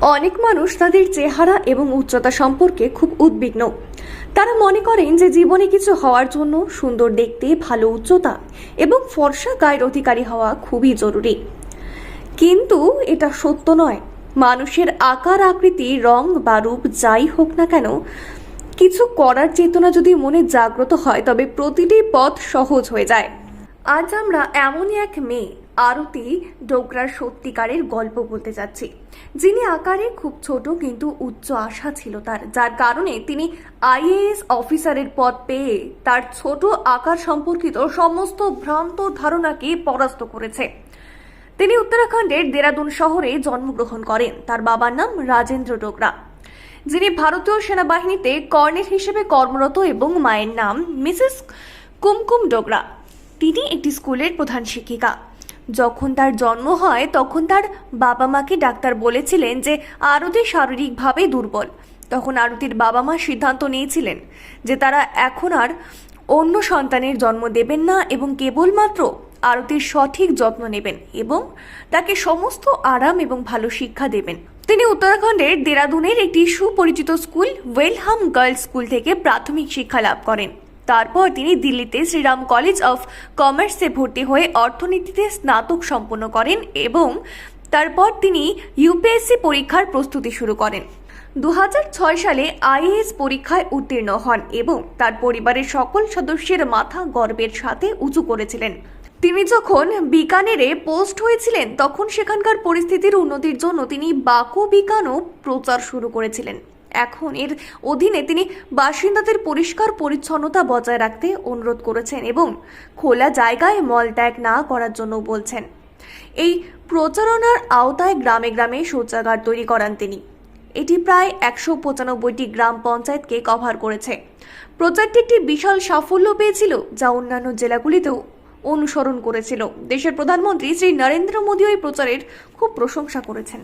অনেক মানুষ তাদের চেহারা এবং উচ্চতা সম্পর্কে খুব উদ্বিগ্ন। তারা মনে করেন যে জীবনে কিছু হওয়ার জন্য সুন্দর দেখতে, ভালো উচ্চতা এবং ফর্সা গায়ের অধিকারী হওয়া খুবই জরুরি। কিন্তু এটা সত্য নয়। মানুষের আকার, আকৃতি, রং বা রূপ যাই হোক না কেন, কিছু করার চেতনা যদি মনে জাগ্রত হয়, তবে প্রতিটি পথ সহজ হয়ে যায়। আজ আমরা এমনই এক মেয়ে, আরতি ডোগরার সত্যিকারের গল্প বলতে যাচ্ছি। যিনি আকারে খুব ছোট কিন্তু উচ্চ আশা ছিল তার, যার কারণে তিনি আইএএস অফিসারের পদ পেয়ে তার ছোট আকার সম্পর্কিত সমস্ত ভ্রান্ত ধারণাকে পরাস্ত করেছে। তিনি উত্তরাখণ্ডের দেরাদুন শহরে জন্মগ্রহণ করেন। তার বাবার নাম রাজেন্দ্র ডোগরা। যিনি ভারতীয় সেনাবাহিনীতে কর্নেল হিসেবে কর্মরত এবং মায়ের নাম মিসেস কুমকুম ডোগরা। তিনি একটি স্কুলের প্রধান শিক্ষিকা। যখন তার জন্ম হয়, তখন তার বাবা মাকে ডাক্তার বলেছিলেন যে আরতি শারীরিকভাবে দুর্বল। তখন আরতির বাবা মা সিদ্ধান্ত নিয়েছিলেন যে তারা এখন আর অন্য সন্তানের জন্ম দেবেন না এবং কেবলমাত্র আরতির সঠিক যত্ন নেবেন এবং তাকে সমস্ত আরাম এবং ভালো শিক্ষা দেবেন। তিনি উত্তরাখণ্ডের দেরাদুনের একটি সুপরিচিত স্কুল, ওয়েলহাম গার্লস স্কুল থেকে প্রাথমিক শিক্ষা লাভ করেন। তারপর তিনি দিল্লিতে শ্রীরাম কলেজ অফ কমার্সে ভর্তি হয়ে অর্থনীতিতে স্নাতক সম্পন্ন করেন এবং তারপর তিনি ইউপিএসসি পরীক্ষার প্রস্তুতি শুরু করেন। দু হাজার ছয় সালে আইএএস পরীক্ষায় উত্তীর্ণ হন এবং তার পরিবারের সকল সদস্যের মাথা গর্বের সাথে উঁচু করেছিলেন। তিনি যখন বিকানেরে পোস্ট হয়েছিলেন, তখন সেখানকার পরিস্থিতির উন্নতির জন্য তিনি বাকো বিকানো প্রচার শুরু করেছিলেন। এখন এর অধীনে তিনি বাসিন্দাদের পরিষ্কার পরিচ্ছন্নতা বজায় রাখতে অনুরোধ করেছেন এবং খোলা জায়গায় মলত্যাগ না করার জন্য বলছেন। এই প্রচারণার আওতায় গ্রামে গ্রামে শৌচাগার তৈরি করান তিনি। এটি প্রায় একশো পঁচানব্বইটি গ্রাম পঞ্চায়েতকে কভার করেছে। প্রচারটি একটি বিশাল সাফল্য পেয়েছিল যা অন্যান্য জেলাগুলিতেও অনুসরণ করেছিল। দেশের প্রধানমন্ত্রী শ্রী নরেন্দ্র মোদীও এই প্রচারের খুব প্রশংসা করেছেন।